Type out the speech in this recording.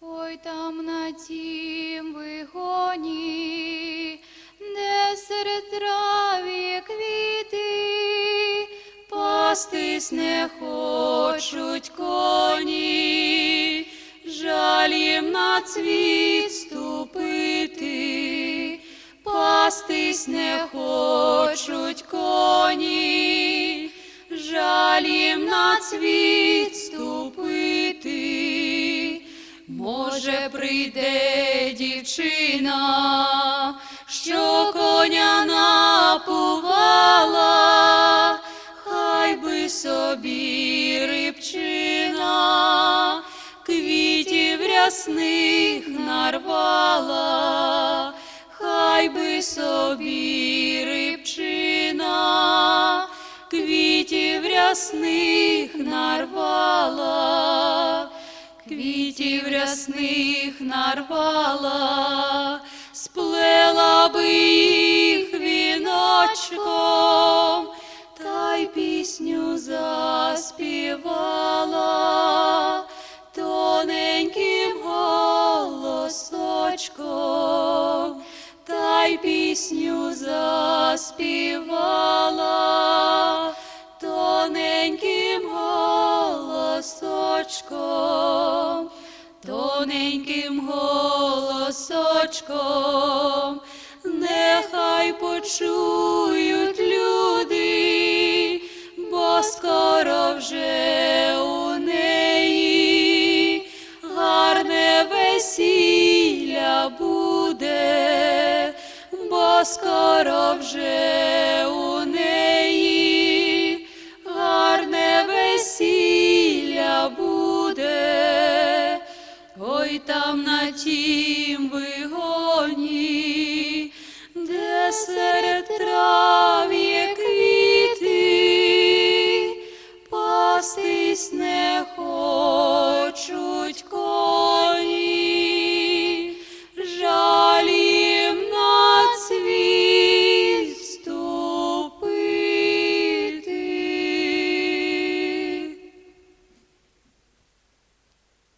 Ой там на тім вигоні, де серед траві квіти, пастись не хочуть коні, жаль їм на цвіт ступити, пастись не хочуть коні, жаль їм на цвіт Може, прийде дівчина, що коня напувала, хай би собі рибчина, квітів рясних нарвала, хай би собі рибчина, квітів рясних нарвала квітів рясних нарвала, сплела би їх віночком, та й пісню заспівала тоненьким голосочком, та й пісню заспівала голосочком, нехай почують люди, бо скоро вже у неї гарне весілля буде, бо скоро вже у неї гарне весілля буде, ой там на тім Єсть не хочуть.